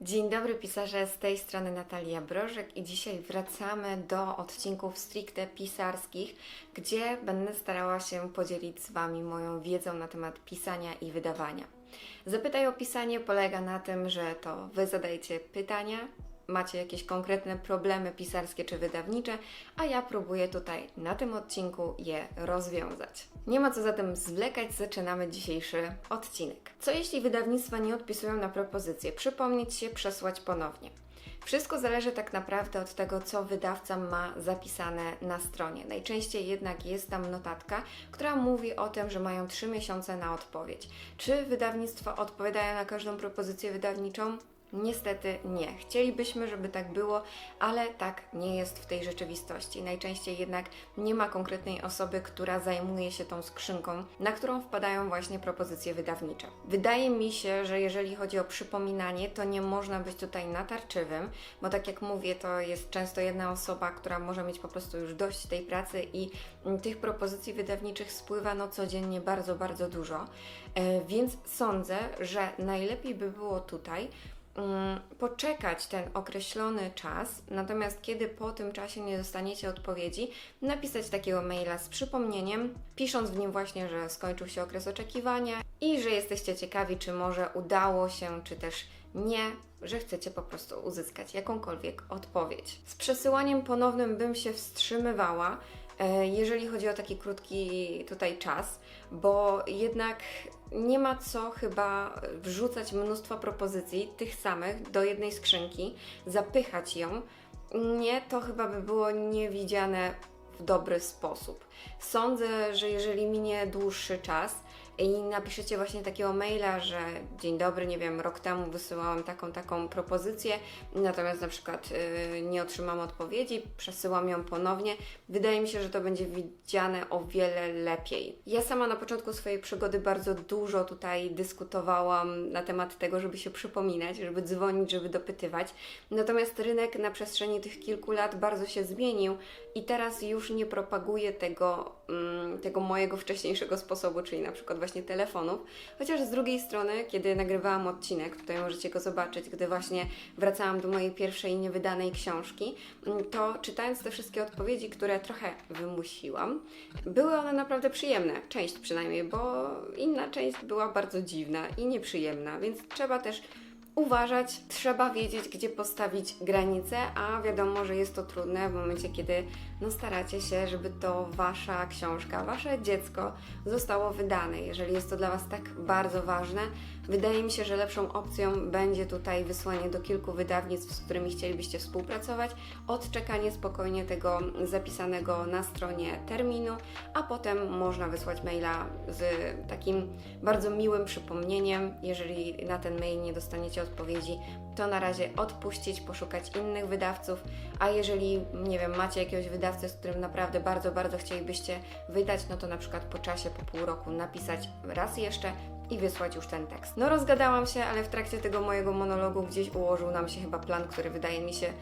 Dzień dobry pisarze, z tej strony Natalia Brożek i dzisiaj wracamy do odcinków stricte pisarskich, gdzie będę starała się podzielić z Wami moją wiedzą na temat pisania i wydawania. Zapytaj o pisanie polega na tym, że to Wy zadajecie pytania, macie jakieś konkretne problemy pisarskie czy wydawnicze, a ja próbuję tutaj na tym odcinku je rozwiązać. Nie ma co zatem zwlekać, zaczynamy dzisiejszy odcinek. Co jeśli wydawnictwa nie odpisują na propozycje? Przypomnieć się, przesłać ponownie. Wszystko zależy tak naprawdę od tego, co wydawca ma zapisane na stronie. Najczęściej jednak jest tam notatka, która mówi o tym, że mają 3 miesiące na odpowiedź. Czy wydawnictwa odpowiadają na każdą propozycję wydawniczą? Niestety nie. Chcielibyśmy, żeby tak było, ale tak nie jest w tej rzeczywistości. Najczęściej jednak nie ma konkretnej osoby, która zajmuje się tą skrzynką, na którą wpadają właśnie propozycje wydawnicze. Wydaje mi się, że jeżeli chodzi o przypominanie, to nie można być tutaj natarczywym, bo tak jak mówię, to jest często jedna osoba, która może mieć po prostu już dość tej pracy i mm, tych propozycji wydawniczych spływa no codziennie bardzo, bardzo dużo. E, Więc sądzę, że najlepiej by było tutaj poczekać ten określony czas, natomiast kiedy po tym czasie nie dostaniecie odpowiedzi, napisać takiego maila z przypomnieniem, pisząc w nim właśnie, że skończył się okres oczekiwania i że jesteście ciekawi, czy może udało się, czy też nie, że chcecie po prostu uzyskać jakąkolwiek odpowiedź. Z przesyłaniem ponownym bym się wstrzymywała, jeżeli chodzi o taki krótki tutaj czas, bo jednak nie ma co chyba wrzucać mnóstwo propozycji tych samych do jednej skrzynki, zapychać ją. Nie, to chyba by było niewidziane w dobry sposób. Sądzę, że jeżeli minie dłuższy czas i napiszecie właśnie takiego maila, że dzień dobry, nie wiem, rok temu wysyłałam taką, taką propozycję, natomiast na przykład yy, nie otrzymam odpowiedzi, przesyłam ją ponownie, wydaje mi się, że to będzie widziane o wiele lepiej. Ja sama na początku swojej przygody bardzo dużo tutaj dyskutowałam na temat tego, żeby się przypominać, żeby dzwonić, żeby dopytywać. Natomiast rynek na przestrzeni tych kilku lat bardzo się zmienił i teraz już nie propaguję tego, mm, tego mojego wcześniejszego sposobu, czyli na przykład właśnie telefonów. Chociaż z drugiej strony, kiedy nagrywałam odcinek, tutaj możecie go zobaczyć, gdy właśnie wracałam do mojej pierwszej niewydanej książki, mm, to czytając te wszystkie odpowiedzi, które trochę wymusiłam, były one naprawdę przyjemne. Część przynajmniej, bo inna część była bardzo dziwna i nieprzyjemna, więc trzeba też uważać, trzeba wiedzieć, gdzie postawić granice, a wiadomo, że jest to trudne w momencie, kiedy no, staracie się, żeby to wasza książka, wasze dziecko zostało wydane. Jeżeli jest to dla Was tak bardzo ważne, wydaje mi się, że lepszą opcją będzie tutaj wysłanie do kilku wydawnictw, z którymi chcielibyście współpracować, odczekanie spokojnie tego zapisanego na stronie terminu, a potem można wysłać maila z takim bardzo miłym przypomnieniem. Jeżeli na ten mail nie dostaniecie odpowiedzi, to na razie odpuścić, poszukać innych wydawców, a jeżeli, nie wiem, macie jakiegoś wydawcę, z którym naprawdę bardzo, bardzo chcielibyście wydać, no to na przykład po czasie, po pół roku napisać raz jeszcze i wysłać już ten tekst. No rozgadałam się, ale w trakcie tego mojego monologu gdzieś ułożył nam się chyba plan, który wydaje mi się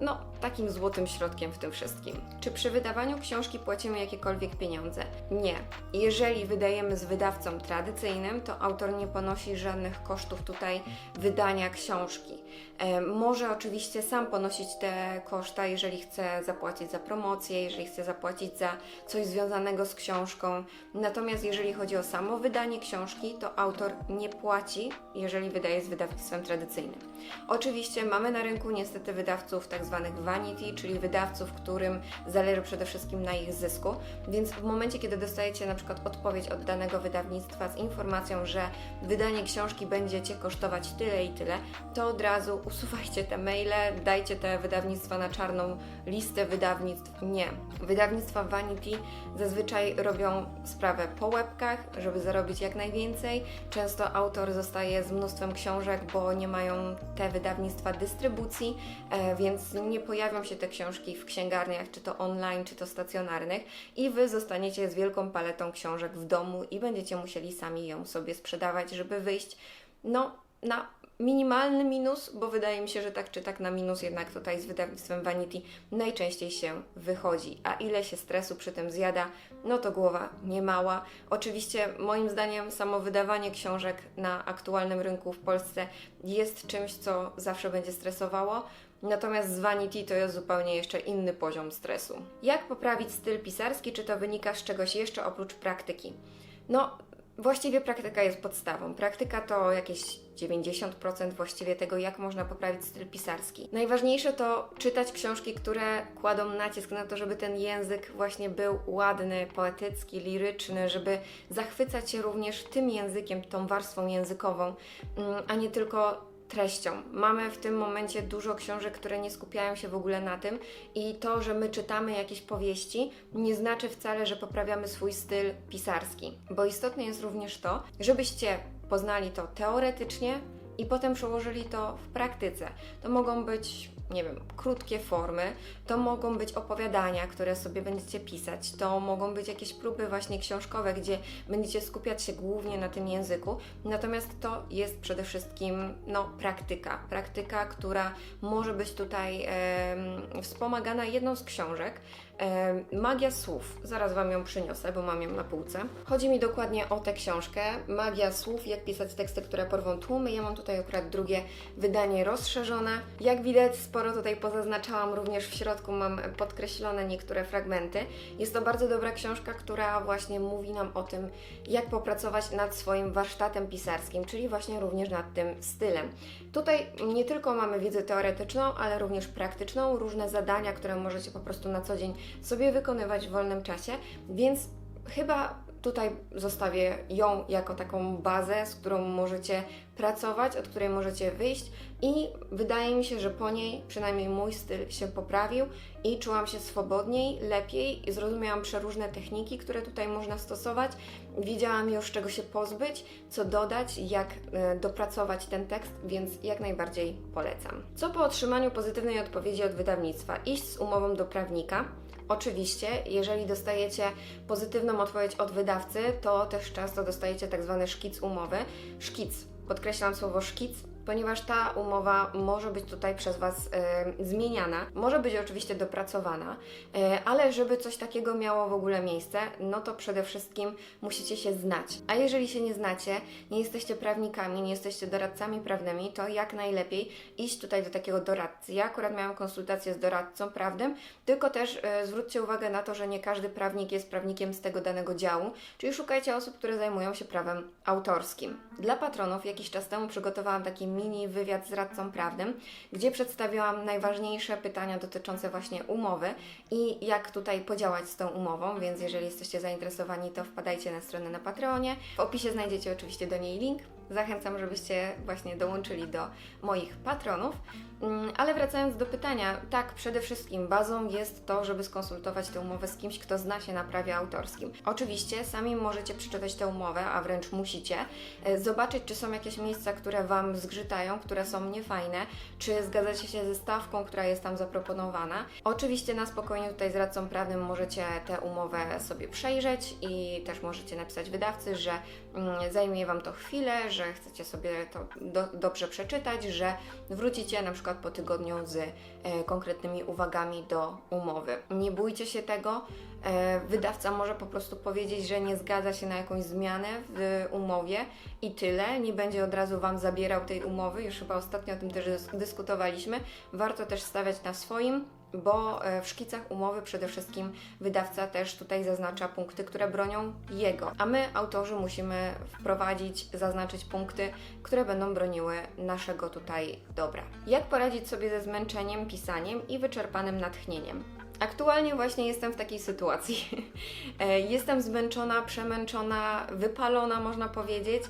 no, takim złotym środkiem w tym wszystkim. Czy przy wydawaniu książki płacimy jakiekolwiek pieniądze? Nie. Jeżeli wydajemy z wydawcą tradycyjnym, to autor nie ponosi żadnych kosztów tutaj wydania książki. E, może oczywiście sam ponosić te koszta, jeżeli chce zapłacić za promocję, jeżeli chce zapłacić za coś związanego z książką. Natomiast jeżeli chodzi o samo wydanie książki, to autor nie płaci, jeżeli wydaje z wydawnictwem tradycyjnym. Oczywiście mamy na rynku niestety wydawców tak zwanych vanity, czyli wydawców, którym zależy przede wszystkim na ich zysku, więc w momencie, kiedy dostajecie na przykład odpowiedź od danego wydawnictwa z informacją, że wydanie książki będzie Cię kosztować tyle i tyle, to od razu usuwajcie te maile, dajcie te wydawnictwa na czarną listę wydawnictw. Nie. Wydawnictwa vanity zazwyczaj robią sprawę po łebkach, żeby zarobić jak najwięcej. Często autor zostaje z mnóstwem książek, bo nie mają te wydawnictwa dystrybucji, e, więc nie pojawią się te książki w księgarniach, czy to online, czy to stacjonarnych, i wy zostaniecie z wielką paletą książek w domu i będziecie musieli sami ją sobie sprzedawać, żeby wyjść no, na minimalny minus, bo wydaje mi się, że tak czy tak na minus jednak tutaj z wydawnictwem Vanity najczęściej się wychodzi. A ile się stresu przy tym zjada, no to głowa nie mała. Oczywiście moim zdaniem samo wydawanie książek na aktualnym rynku w Polsce jest czymś, co zawsze będzie stresowało. Natomiast z Vanity to jest zupełnie jeszcze inny poziom stresu. Jak poprawić styl pisarski? Czy to wynika z czegoś jeszcze oprócz praktyki? No, właściwie praktyka jest podstawą. Praktyka to jakieś 90% właściwie tego, jak można poprawić styl pisarski. Najważniejsze to czytać książki, które kładą nacisk na to, żeby ten język właśnie był ładny, poetycki, liryczny, żeby zachwycać się również tym językiem, tą warstwą językową, mm, a nie tylko treścią. Mamy w tym momencie dużo książek, które nie skupiają się w ogóle na tym i to, że my czytamy jakieś powieści, nie znaczy wcale, że poprawiamy swój styl pisarski, bo istotne jest również to, żebyście poznali to teoretycznie i potem przełożyli to w praktyce. To mogą być, nie wiem, krótkie formy, to mogą być opowiadania, które sobie będziecie pisać, to mogą być jakieś próby właśnie książkowe, gdzie będziecie skupiać się głównie na tym języku. Natomiast to jest przede wszystkim no, praktyka. Praktyka, która może być tutaj em, wspomagana jedną z książek. Magia słów. Zaraz Wam ją przyniosę, bo mam ją na półce. Chodzi mi dokładnie o tę książkę. Magia słów, jak pisać teksty, które porwą tłumy. Ja mam tutaj akurat drugie wydanie rozszerzone. Jak widać, sporo tutaj pozaznaczałam, również w środku mam podkreślone niektóre fragmenty. Jest to bardzo dobra książka, która właśnie mówi nam o tym, jak popracować nad swoim warsztatem pisarskim, czyli właśnie również nad tym stylem. Tutaj nie tylko mamy wiedzę teoretyczną, ale również praktyczną, różne zadania, które możecie po prostu na co dzień sobie wykonywać w wolnym czasie, więc chyba tutaj zostawię ją jako taką bazę, z którą możecie pracować, od której możecie wyjść i wydaje mi się, że po niej przynajmniej mój styl się poprawił i czułam się swobodniej, lepiej i zrozumiałam przeróżne techniki, które tutaj można stosować. Wiedziałam już czego się pozbyć, co dodać, jak e, dopracować ten tekst, więc jak najbardziej polecam. Co po otrzymaniu pozytywnej odpowiedzi od wydawnictwa? Iść z umową do prawnika. Oczywiście, jeżeli dostajecie pozytywną odpowiedź od wydawcy, to też często dostajecie tak zwany szkic umowy. Szkic, podkreślam słowo szkic, ponieważ ta umowa może być tutaj przez Was e, zmieniana, może być oczywiście dopracowana, e, ale żeby coś takiego miało w ogóle miejsce, no to przede wszystkim musicie się znać. A jeżeli się nie znacie, nie jesteście prawnikami, nie jesteście doradcami prawnymi, to jak najlepiej iść tutaj do takiego doradcy. Ja akurat miałam konsultację z doradcą prawnym, tylko też e, zwróćcie uwagę na to, że nie każdy prawnik jest prawnikiem z tego danego działu, czyli szukajcie osób, które zajmują się prawem autorskim. Dla patronów jakiś czas temu przygotowałam taki mini wywiad z radcą prawnym, gdzie przedstawiłam najważniejsze pytania dotyczące właśnie umowy i jak tutaj podziałać z tą umową, więc jeżeli jesteście zainteresowani, to wpadajcie na stronę na Patreonie. W opisie znajdziecie oczywiście do niej link. Zachęcam, żebyście właśnie dołączyli do moich patronów. Mm, Ale wracając do pytania, tak, przede wszystkim bazą jest to, żeby skonsultować tę umowę z kimś, kto zna się na prawie autorskim. Oczywiście sami możecie przeczytać tę umowę, a wręcz musicie, e, zobaczyć, czy są jakieś miejsca, które Wam zgrzytają, które są niefajne, czy zgadzacie się ze stawką, która jest tam zaproponowana. Oczywiście na spokojnie tutaj z radcą prawnym możecie tę umowę sobie przejrzeć i też możecie napisać wydawcy, że mm, zajmie Wam to chwilę, że chcecie sobie to do, dobrze przeczytać, że wrócicie na przykład po tygodniu z e, konkretnymi uwagami do umowy. Nie bójcie się tego. E, wydawca może po prostu powiedzieć, że nie zgadza się na jakąś zmianę w umowie i tyle. Nie będzie od razu Wam zabierał tej umowy. Już chyba ostatnio o tym też dys- dyskutowaliśmy. Warto też stawiać na swoim bo e, w szkicach umowy przede wszystkim wydawca też tutaj zaznacza punkty, które bronią jego, a my, autorzy, musimy wprowadzić, zaznaczyć punkty, które będą broniły naszego tutaj dobra. Jak poradzić sobie ze zmęczeniem pisaniem i wyczerpanym natchnieniem? Aktualnie właśnie jestem w takiej sytuacji. E, Jestem zmęczona, przemęczona, wypalona, można powiedzieć,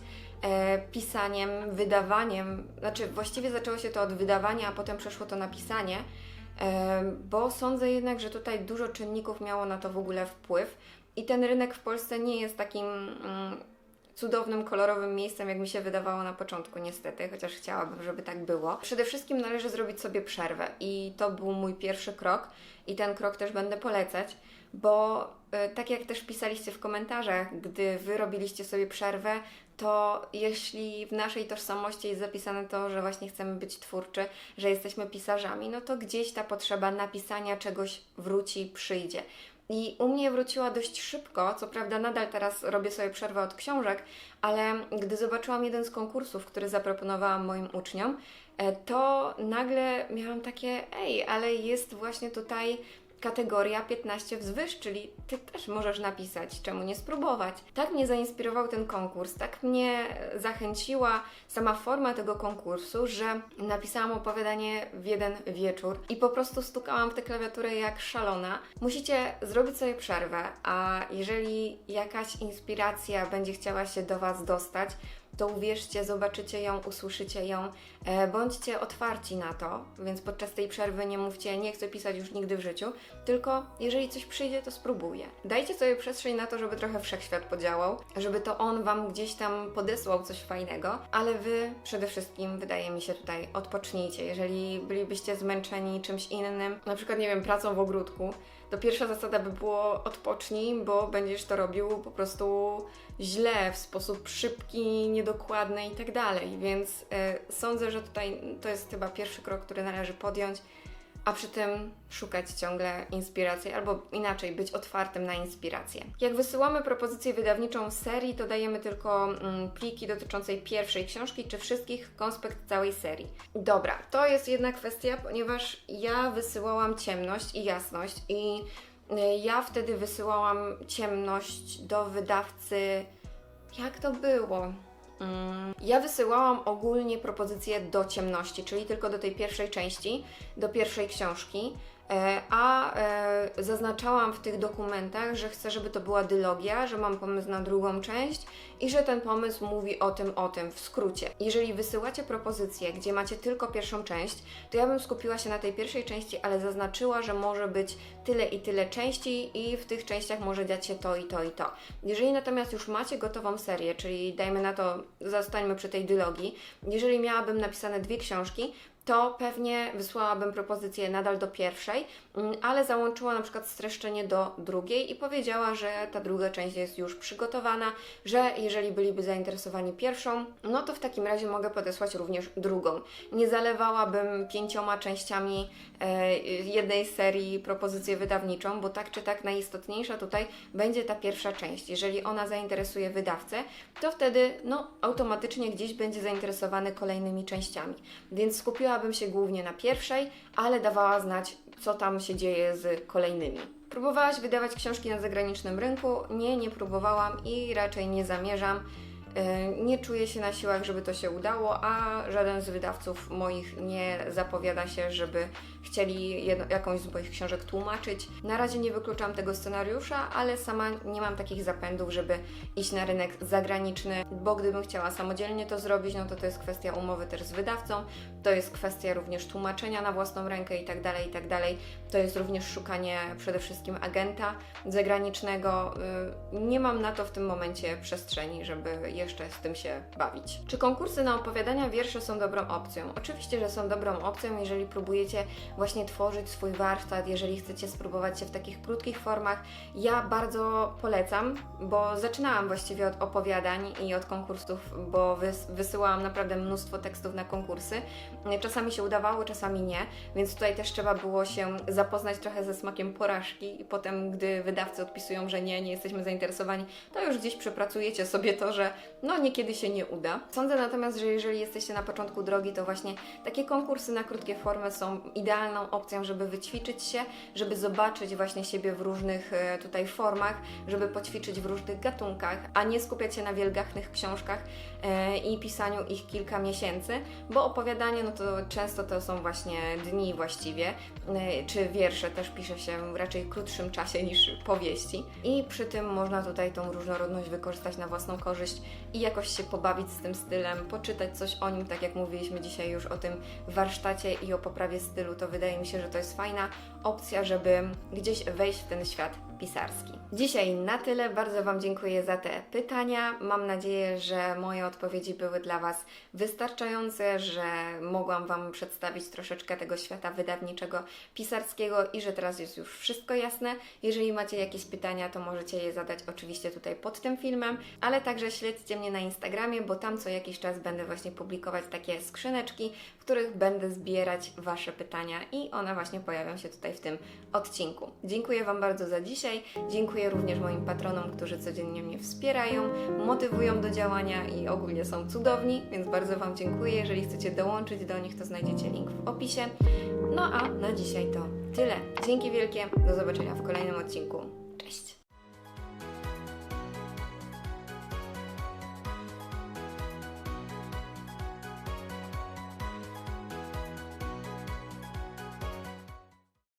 e, pisaniem, wydawaniem. Znaczy, właściwie zaczęło się to od wydawania, a potem przeszło to na pisanie, bo sądzę jednak, że tutaj dużo czynników miało na to w ogóle wpływ i ten rynek w Polsce nie jest takim. Cudownym, kolorowym miejscem, jak mi się wydawało na początku, niestety, chociaż chciałabym, żeby tak było. Przede wszystkim należy zrobić sobie przerwę i to był mój pierwszy krok i ten krok też będę polecać, bo e, tak jak też pisaliście w komentarzach, gdy wy robiliście sobie przerwę, to jeśli w naszej tożsamości jest zapisane to, że właśnie chcemy być twórczy, że jesteśmy pisarzami, no to gdzieś ta potrzeba napisania czegoś wróci, przyjdzie. I u mnie wróciła dość szybko, co prawda nadal teraz robię sobie przerwę od książek, ale gdy zobaczyłam jeden z konkursów, który zaproponowałam moim uczniom, e, to nagle miałam takie, ej, ale jest właśnie tutaj kategoria 15 wzwyż, czyli Ty też możesz napisać, czemu nie spróbować. Tak mnie zainspirował ten konkurs, tak mnie zachęciła sama forma tego konkursu, że napisałam opowiadanie w jeden wieczór i po prostu stukałam w tę klawiaturę jak szalona. Musicie zrobić sobie przerwę, a jeżeli jakaś inspiracja będzie chciała się do Was dostać, to uwierzcie, zobaczycie ją, usłyszycie ją, e, bądźcie otwarci na to, więc podczas tej przerwy nie mówcie, nie chcę pisać już nigdy w życiu, tylko jeżeli coś przyjdzie, to spróbuję. Dajcie sobie przestrzeń na to, żeby trochę wszechświat podziałał, żeby to on Wam gdzieś tam podesłał coś fajnego, ale Wy przede wszystkim, wydaje mi się tutaj, odpocznijcie. Jeżeli bylibyście zmęczeni czymś innym, na przykład, nie wiem, pracą w ogródku, to pierwsza zasada by było odpocznij, bo będziesz to robił po prostu źle, w sposób szybki, niedokładny i tak dalej. Więc e, sądzę, że tutaj to jest chyba pierwszy krok, który należy podjąć, a przy tym szukać ciągle inspiracji, albo inaczej, być otwartym na inspirację. Jak wysyłamy propozycję wydawniczą serii, to dajemy tylko mm, pliki dotyczącej pierwszej książki, czy wszystkich, konspekt całej serii. Dobra, to jest jedna kwestia, ponieważ ja wysyłałam ciemność i jasność i y, ja wtedy wysyłałam ciemność do wydawcy. Jak to było? Mm, Ja wysyłałam ogólnie propozycje do ciemności, czyli tylko do tej pierwszej części, do pierwszej książki, a e, zaznaczałam w tych dokumentach, że chcę, żeby to była dylogia, że mam pomysł na drugą część i że ten pomysł mówi o tym, o tym, w skrócie. Jeżeli wysyłacie propozycję, gdzie macie tylko pierwszą część, to ja bym skupiła się na tej pierwszej części, ale zaznaczyła, że może być tyle i tyle części i w tych częściach może dziać się to i to i to. Jeżeli natomiast już macie gotową serię, czyli dajmy na to, zostańmy przy tej dylogii, jeżeli miałabym napisane dwie książki, to pewnie wysłałabym propozycję nadal do pierwszej, mm, ale załączyła na przykład streszczenie do drugiej i powiedziała, że ta druga część jest już przygotowana, że jeżeli byliby zainteresowani pierwszą, no to w takim razie mogę podesłać również drugą. Nie zalewałabym pięcioma częściami e, jednej serii propozycję wydawniczą, bo tak czy tak najistotniejsza tutaj będzie ta pierwsza część. Jeżeli ona zainteresuje wydawcę, to wtedy no, automatycznie gdzieś będzie zainteresowany kolejnymi częściami. Więc skupiłabym się głównie na pierwszej, ale dawała znać, co tam się dzieje z kolejnymi. Próbowałaś wydawać książki na zagranicznym rynku? Nie, nie próbowałam i raczej nie zamierzam. Yy, Nie czuję się na siłach, żeby to się udało, a żaden z wydawców moich nie zapowiada się, żeby chcieli jedno, jakąś z moich książek tłumaczyć. Na razie nie wykluczam tego scenariusza, ale sama nie mam takich zapędów, żeby iść na rynek zagraniczny, bo gdybym chciała samodzielnie to zrobić, no to to jest kwestia umowy też z wydawcą, to jest kwestia również tłumaczenia na własną rękę i tak dalej, i tak dalej. To jest również szukanie przede wszystkim agenta zagranicznego. Yy, Nie mam na to w tym momencie przestrzeni, żeby jeszcze z tym się bawić. Czy konkursy na opowiadania wiersze są dobrą opcją? Oczywiście, że są dobrą opcją, jeżeli próbujecie właśnie tworzyć swój warsztat, jeżeli chcecie spróbować się w takich krótkich formach. Ja bardzo polecam, bo zaczynałam właściwie od opowiadań i od konkursów, bo wys wysyłałam naprawdę mnóstwo tekstów na konkursy. Czasami się udawało, czasami nie, więc tutaj też trzeba było się zapoznać trochę ze smakiem porażki i potem, gdy wydawcy odpisują, że nie, nie jesteśmy zainteresowani, to już gdzieś przepracujecie sobie to, że no niekiedy się nie uda. Sądzę natomiast, że jeżeli jesteście na początku drogi, to właśnie takie konkursy na krótkie formy są idealną opcją, żeby wyćwiczyć się, żeby zobaczyć właśnie siebie w różnych e, tutaj formach, żeby poćwiczyć w różnych gatunkach, a nie skupiać się na wielgachnych książkach e, i pisaniu ich kilka miesięcy, bo opowiadanie, no to często to są właśnie dni właściwie, e, czy wiersze też pisze się raczej w krótszym czasie niż powieści. I przy tym można tutaj tą różnorodność wykorzystać na własną korzyść i jakoś się pobawić z tym stylem, poczytać coś o nim, tak jak mówiliśmy dzisiaj już o tym warsztacie i o poprawie stylu, to wydaje mi się, że to jest fajna opcja, żeby gdzieś wejść w ten świat pisarski. Dzisiaj na tyle. Bardzo Wam dziękuję za te pytania. Mam nadzieję, że moje odpowiedzi były dla Was wystarczające, że mogłam Wam przedstawić troszeczkę tego świata wydawniczego, pisarskiego i że teraz jest już wszystko jasne. Jeżeli macie jakieś pytania, to możecie je zadać oczywiście tutaj pod tym filmem, ale także śledźcie mnie na Instagramie, bo tam co jakiś czas będę właśnie publikować takie skrzyneczki, w których będę zbierać Wasze pytania i one właśnie pojawią się tutaj w tym odcinku. Dziękuję Wam bardzo za dzisiaj. Dziękuję również moim patronom, którzy codziennie mnie wspierają, motywują do działania i ogólnie są cudowni, więc bardzo Wam dziękuję. Jeżeli chcecie dołączyć do nich, to znajdziecie link w opisie. No a na dzisiaj to tyle. Dzięki wielkie. Do zobaczenia w kolejnym odcinku.